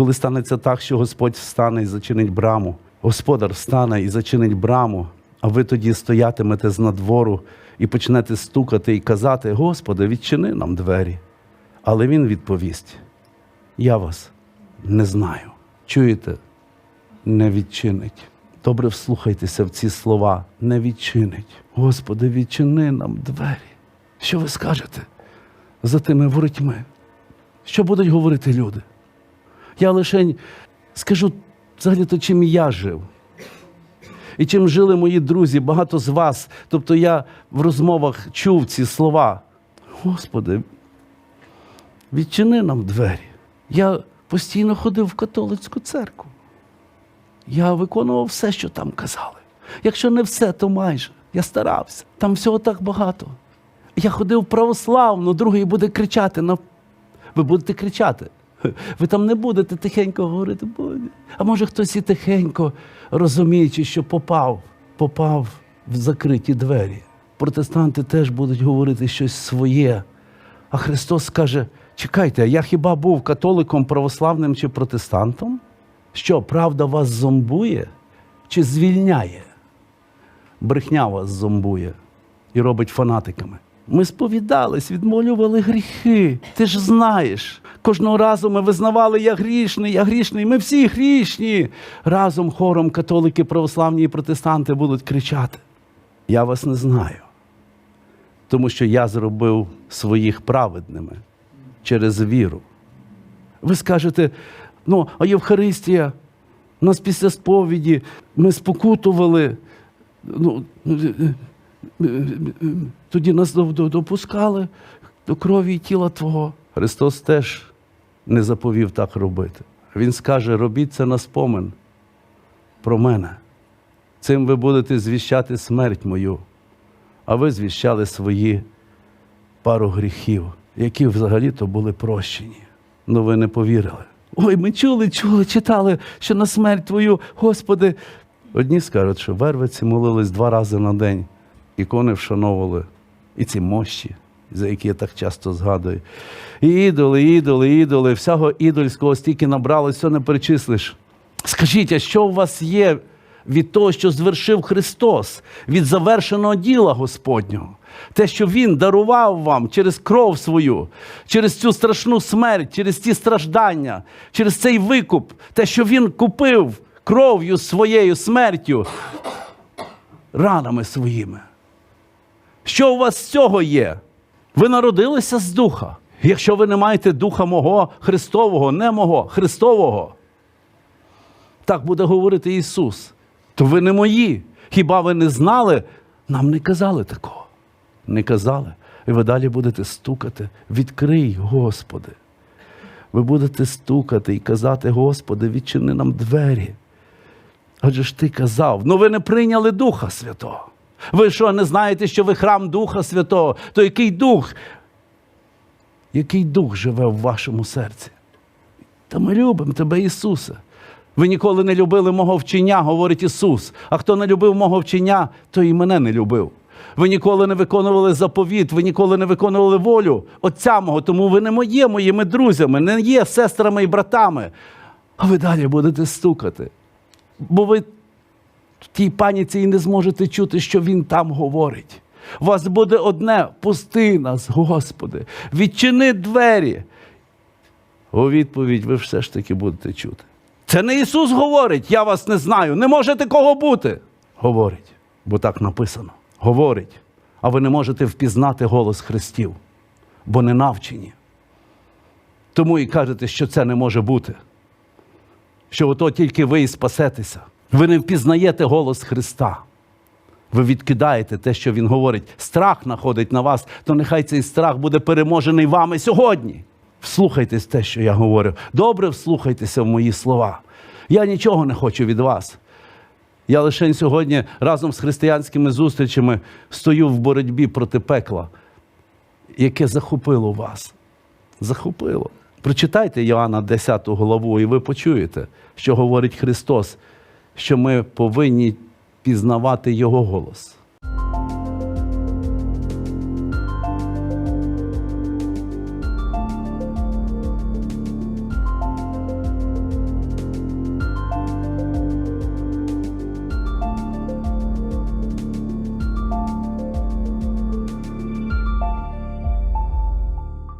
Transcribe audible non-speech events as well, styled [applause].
Коли станеться так, що Господь встане і зачинить браму, Господар встане і зачинить браму, а ви тоді стоятимете з надвору і почнете стукати і казати: Господи, відчини нам двері. Але Він відповість: Я вас не знаю. Чуєте? Не відчинить. Добре вслухайтеся в ці слова. Не відчинить. Господи, відчини нам двері. Що ви скажете за тими воротьми? Що будуть говорити люди? Я лише скажу взагалі-то, чим я жив. І чим жили мої друзі, багато з вас. Тобто я в розмовах чув ці слова. Господи, відчини нам двері. Я постійно ходив в католицьку церкву. Я виконував все, що там казали. Якщо не все, то майже. Я старався. Там всього так багато. Я ходив в православну, другий буде кричати. На... Ви будете кричати. [laughs] Ви там не будете тихенько говорити. «Боже». А може хтось і тихенько, розуміючи, що попав, попав в закриті двері. Протестанти теж будуть говорити щось своє. А Христос скаже: чекайте, я хіба був католиком, православним чи протестантом? Що, правда вас зомбує чи звільняє? Брехня вас зомбує і робить фанатиками. Ми сповідались, відмолювали гріхи. Ти ж знаєш. Кожного разу ми визнавали, я грішний, я грішний. Ми всі грішні. Разом хором католики, православні і протестанти будуть кричати: Я вас не знаю. Тому що я зробив своїх праведними через віру. Ви скажете, ну, а Євхаристія, у нас після сповіді ми спокутували, ну, тоді нас до- до- допускали до крові і тіла Твого. Христос теж не заповів так робити. Він скаже: робіть це на спомин про мене. Цим ви будете звіщати смерть мою, а ви звіщали свої пару гріхів, які взагалі-то були прощені. Ну ви не повірили. Ой, ми чули, чули, читали, що на смерть твою, Господи. Одні скажуть, що вервиці молились два рази на день, ікони вшановували, і ці мощі, за які я так часто згадую. І ідоли, ідоли, ідоли, всього ідольського стільки набралось, все не перечислиш. Скажіть, а що у вас є від того, що звершив Христос, від завершеного діла Господнього? Те, що Він дарував вам через кров свою, через цю страшну смерть, через ці страждання, через цей викуп, те, що Він купив кров'ю своєю смертю, ранами своїми. Що у вас з цього є? Ви народилися з духа. Якщо ви не маєте духа мого Христового, не мого, Христового, так буде говорити Ісус. То ви не мої. Хіба ви не знали? Нам не казали такого. Не казали. І ви далі будете стукати. Відкрий, Господи. Ви будете стукати і казати, Господи, відчини нам двері. Адже ж ти казав, ну ви не прийняли Духа Святого. Ви що, не знаєте, що ви храм Духа Святого? То який дух? Який дух живе в вашому серці? Та ми любимо тебе, Ісусе. Ви ніколи не любили мого вчення, говорить Ісус. А хто не любив мого вчення, то і мене не любив. Ви ніколи не виконували заповіт, ви ніколи не виконували волю Отця мого, тому ви не моє моїми друзями, не є сестрами і братами. А ви далі будете стукати. Бо ви тій паніці і не зможете чути, що він там говорить. У вас буде одне пусти нас, Господи, відчини двері. У відповідь ви все ж таки будете чути. Це не Ісус говорить, я вас не знаю, не може такого бути. Говорить, бо так написано. Говорить, а ви не можете впізнати голос Христів, бо не навчені. Тому і кажете, що це не може бути. Що ото тільки ви і спасетеся. Ви не впізнаєте голос Христа. Ви відкидаєте те, що Він говорить. Страх находить на вас, то нехай цей страх буде переможений вами сьогодні. Вслухайтесь те, що я говорю. Добре вслухайтеся в мої слова. Я нічого не хочу від вас. Я лише сьогодні разом з християнськими зустрічами стою в боротьбі проти пекла, яке захопило вас. Захопило. Прочитайте Йоанна 10 главу, і ви почуєте, що говорить Христос, що ми повинні пізнавати Його голос.